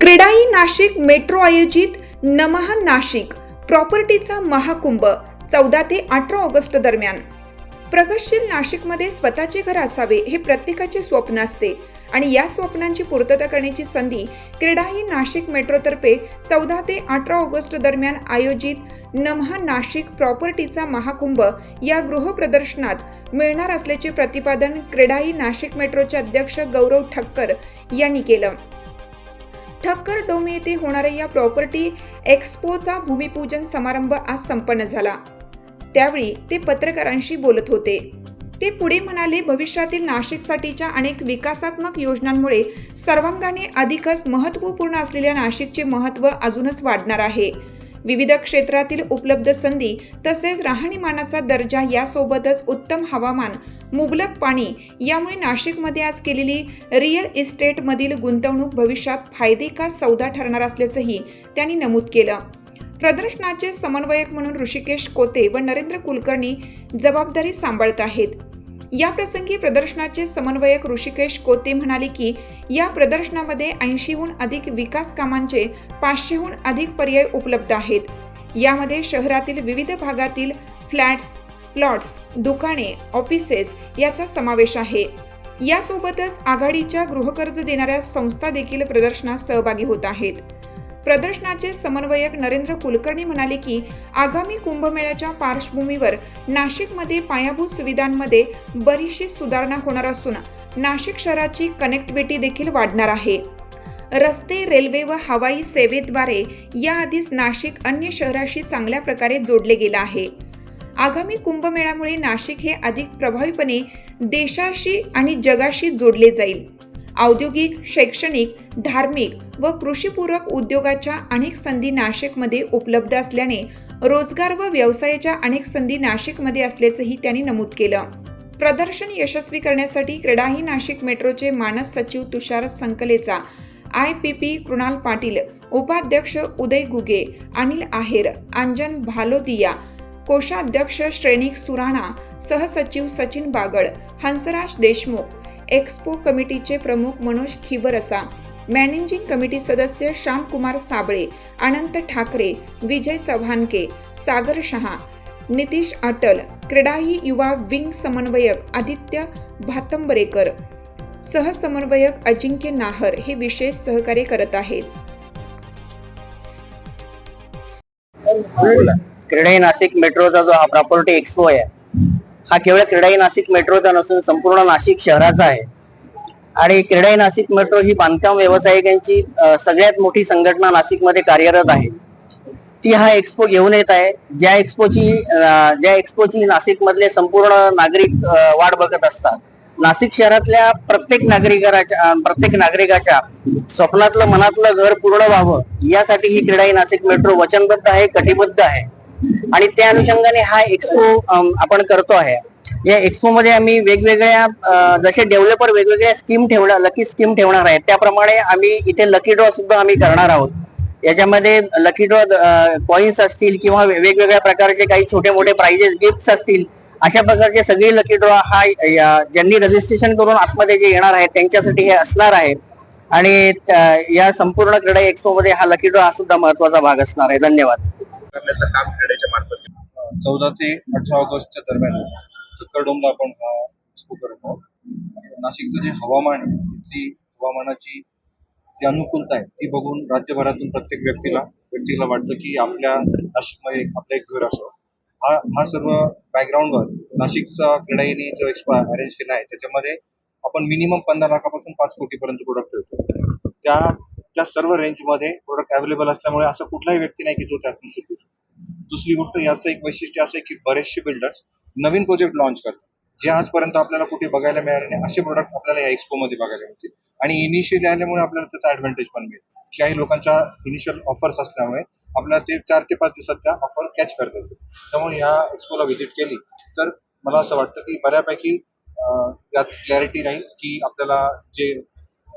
CREDAI Nashik metro आयोजित नमहा नाशिक प्रॉपर्टीचा महाकुंभ चौदा ते अठरा ऑगस्ट दरम्यान. प्रगतशील नाशिकमध्ये स्वतःचे घर असावे हे प्रत्येकाचे स्वप्न असते आणि या स्वप्नांची पूर्तता करण्याची संधी क्रीडाही नाशिक मेट्रोतर्फे चौदा ते अठरा ऑगस्ट दरम्यान आयोजित नमहा नाशिक प्रॉपर्टीचा महाकुंभ या गृहप्रदर्शनात मिळणार असल्याचे प्रतिपादन क्रीडाई नाशिक मेट्रोचे अध्यक्ष गौरव ठक्कर यांनी केलं. ठक्कर डोमी येथे होणाऱ्या या प्रॉपर्टी एक्स्पोचा भूमिपूजन समारंभ आज संपन्न झाला. त्यावेळी ते पत्रकारांशी बोलत होते. ते पुढे म्हणाले भविष्यातील नाशिकसाठीच्या अनेक विकासात्मक योजनांमुळे सर्वांगाने अधिकच महत्त्वपूर्ण असलेल्या नाशिकचे महत्त्व अजूनच वाढणार आहे. विविध क्षेत्रातील उपलब्ध संधी तसेच राहणीमानाचा दर्जा यासोबतच उत्तम हवामान मुबलक पाणी यामुळे नाशिकमध्ये आज केलेली रिअल इस्टेटमधील गुंतवणूक भविष्यात फायदे का सौदा ठरणार असल्याचंही त्यांनी नमूद केलं. प्रदर्शनाचे समन्वयक म्हणून ऋषिकेश कोते व नरेंद्र कुलकर्णी जबाबदारी सांभाळत आहेत. या प्रसंगी प्रदर्शनाचे समन्वयक ऋषिकेश कोते म्हणाले की या प्रदर्शनामध्ये ऐंशीहून अधिक विकास कामांचे पाचशेहून अधिक पर्याय उपलब्ध आहेत. यामध्ये शहरातील विविध भागातील फ्लॅट्स प्लॉट्स दुकाने ऑफिसेस याचा समावेश आहे. यासोबतच आघाडीच्या गृहकर्ज देणाऱ्या संस्था देखील प्रदर्शनात सहभागी होत आहेत. प्रदर्शनाचे समन्वयक नरेंद्र कुलकर्णी म्हणाले की आगामी कुंभमेळ्याच्या पार्श्वभूमीवर नाशिकमध्ये पायाभूत सुविधांमध्ये बरीचशी सुधारणा होणार असून नाशिक शहराची कनेक्टिव्हिटी देखील वाढणार आहे. रस्ते रेल्वे व हवाई सेवेद्वारे याआधीच नाशिक अन्य शहराशी चांगल्या प्रकारे जोडले गेलं आहे. आगामी कुंभमेळ्यामुळे नाशिक हे अधिक प्रभावीपणे देशाशी आणि जगाशी जोडले जाईल. औद्योगिक शैक्षणिक धार्मिक व कृषीपूरक उद्योगाच्या अनेक संधी नाशिकमध्ये उपलब्ध असल्याने रोजगार व व्यवसायाच्या अनेक संधी नाशिकमध्ये असल्याचंही त्यांनी नमूद केलं. प्रदर्शन यशस्वी करण्यासाठी क्रीडाही नाशिक मेट्रोचे मानस सचिव Tushar Sankalecha I P P Krunal Patil उपाध्यक्ष उदय घुगे अनिल आहेर अंजन भालोदिया कोषाध्यक्ष श्रेणिक सुराणा सहसचिव सचिन बागड हंसराज देशमुख एक्स्पो कमिटीचे प्रमुख मनोज खिबरसा मॅनेजिंग कमिटी सदस्य श्यामकुमार साबळे अनंत ठाकरे विजय चव्हाणके सागर शहा नितीश अटल क्रीडाई युवा विंग समन्वयक आदित्य भातंबरेकर सहसमन्वयक अजिंक्य नाहर हे विशेष सहकार्य करत आहेत. क्रीडाई नाशिक मेट्रोचा जो हा प्रॉपर्टी एक्सपो आहे हा केवळ क्रीडाई नाशिक मेट्रोचा नसून संपूर्ण नाशिक शहराचा आहे. आणि क्रीडाई नाशिक मेट्रो ही बांधकाम व्यावसायिकांची सगळ्यात मोठी संघटना नाशिकमध्ये कार्यरत आहे. ती हा एक्सपो घेऊन येत आहे. ज्या एक्सपोची ज्या एक्सपोची नाशिकमधले संपूर्ण नागरिक वाट बघत असतात. नाशिक शहरातल्या प्रत्येक नागरिकाच्या प्रत्येक नागरिकाच्या स्वप्नातलं मनातलं घर पूर्ण व्हावं यासाठी ही क्रीडाई नाशिक मेट्रो वचनबद्ध आहे कटिबद्ध आहे. आणि त्या अनुषंगाने हा एक्सपो आपण करतो आहे. या एक्सपो मध्ये आम्ही वेगवेगळ्या जसे डेव्हलपर वेगवेगळ्या स्कीम ठेवणार लकी स्कीम ठेवणार आहेत. त्याप्रमाणे आम्ही इथे लकी ड्रॉ सुद्धा आम्ही करणार आहोत. याच्यामध्ये लकी ड्रॉ कॉइन्स असतील किंवा वेगवेगळ्या प्रकारचे काही छोटे मोठे प्राइजेस गिफ्ट असतील अशा प्रकारचे सगळे लकी ड्रॉ हा ज्यांनी रजिस्ट्रेशन करून आतमध्ये जे येणार आहेत त्यांच्यासाठी हे असणार आहे. आणि या संपूर्ण क्रीडा एक्सपो मध्ये हा लकी ड्रॉ हा सुद्धा महत्त्वाचा भाग असणार आहे. धन्यवाद. करण्याचं काम क्रीडेच्या मार्फत चौदा ते अठरा ऑगस्टच्या दरम्यान कक्कडोमला आपण हा एक्सपो करत. आहोत नाशिकचं जे हवामान आहे तिथली हवामानाची जी अनुकूलता आहे ती बघून राज्यभरातून प्रत्येक व्यक्तीला व्यक्तीला वाटतं की आपल्या नाशिकमध्ये आपलं एक घर असो. हा हा सर्व बॅकग्राऊंडवर नाशिकचा क्रीडाईने जो एक्सपो अरेंज केला आहे त्याच्यामध्ये आपण मिनिमम पंधरा लाखापासून पाच कोटीपर्यंत प्रोडक्ट ठेवतो. त्या त्या सर्व रेंजमध्ये प्रोडक्ट अवेलेबल असल्यामुळे असं कुठलाही व्यक्ती नाही की जो त्यातून शिकू शकतो. दुसरी गोष्ट याचं एक वैशिष्ट्य असं आहे की बरेचसे बिल्डर्स नवीन प्रोजेक्ट लॉन्च करतात. जे आजपर्यंत आपल्याला कुठे बघायला मिळाले नाही असे प्रोडक्ट आपल्याला या एक्सपो मध्ये बघायला मिळतील. आणि इनिशियली आल्यामुळे आपल्याला त्याचा ऍडव्हान्टेज पण मिळेल. काही लोकांच्या इनिशियल ऑफर्स असल्यामुळे आपल्याला ते चार ते पाच दिवसात त्या ऑफर कॅच करता येतील त्यामुळे या एक्सपोला व्हिजिट केली तर मला असं वाटतं की बऱ्यापैकी यात क्लॅरिटी राहील की आपल्याला जे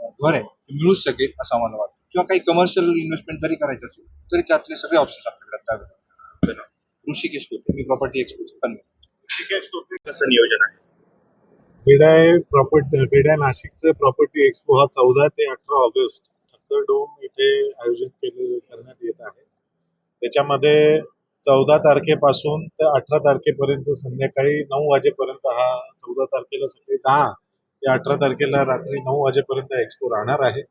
घर आहे ते मिळूच शकेल असं आम्हाला वाटतं. किंवा काही कमर्शियल इन्व्हेस्टमेंट जरी करायचं असेल तरी त्यातले सगळे ऑप्शन आपल्याकडे त्यावेळेला ऋषिकेश कोटे मी प्रॉपर्टी कन्व्हेन्स ऋषिकेश कोटे कसं नियोजन आहे? क्रीडा प्रॉपर्टी क्रीडा नाशिकचं प्रॉपर्टी एक्सपो हा चौदा ते अठरा ऑगस्ट कक्कड डोम इथे आयोजित केले करण्यात येत आहे. त्याच्यामध्ये चौदा तारखेपासून ते अठरा तारखेपर्यंत संध्याकाळी नऊ वाजेपर्यंत हा चौदा तारखेला सकाळी दहा ते अठरा तारखेला रात्री नऊ वाजेपर्यंत एक्सपो राहणार आहे.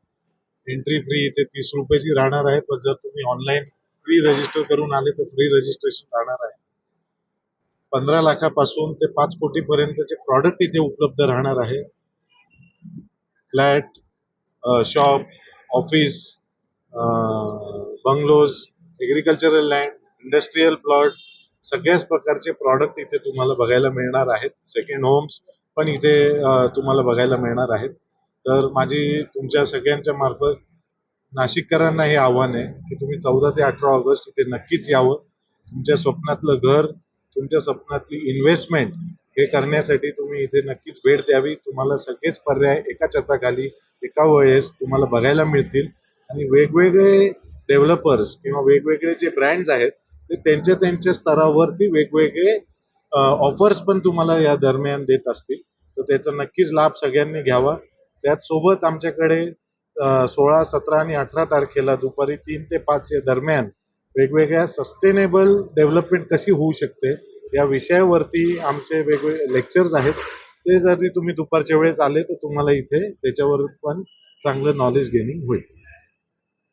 एंट्री फ्री इथे तीस रुपयाची राहणार आहे पण जर तुम्ही ऑनलाईन फ्री रजिस्टर करून आले तर फ्री रजिस्ट्रेशन राहणार आहे. पंधरा लाखापासून ते पाच कोटीपर्यंतचे प्रॉडक्ट इथे उपलब्ध राहणार आहे. Flat shop office bungalows agricultural land industrial plot सगळ्याच प्रकारचे प्रॉडक्ट इथे तुम्हाला बघायला मिळणार आहेत. सेकंड होम्स पण इथे तुम्हाला बघायला मिळणार आहेत. तर माझी तुमच्या सगळ्यांच्या मार्फत नाशिककरांना हे आव्हान आहे की तुम्ही चौदा ते अठरा ऑगस्ट इथे नक्कीच यावं. तुमच्या स्वप्नातलं घर तुमच्या स्वप्नातली इन्व्हेस्टमेंट हे करण्यासाठी तुम्ही इथे नक्कीच भेट द्यावी. तुम्हाला सगळेच पर्याय एका छताखाली एका वेळेस तुम्हाला बघायला मिळतील. आणि वेगवेगळे डेव्हलपर्स किंवा वेगवेगळे जे ब्रँड्स आहेत ते त्यांच्या त्यांच्या स्तरावरती वेगवेगळे ऑफर्स पण तुम्हाला या दरम्यान देत असतील. तर त्याचा नक्कीच लाभ सगळ्यांनी घ्यावा. त्याचसोबत आमच्याकडे सोळा सतरा आणि अठरा तारखेला दुपारी तीन ते पाच या दरम्यान वेगवेगळ्या सस्टेनेबल डेव्हलपमेंट कशी होऊ शकते या विषयावरती आमचे वेगवेगळे लेक्चर्स आहेत. ते जरी तुम्ही दुपारच्या वेळेस आले तर तुम्हाला इथे त्याच्यावर पण चांगलं नॉलेज गेनिंग होईल.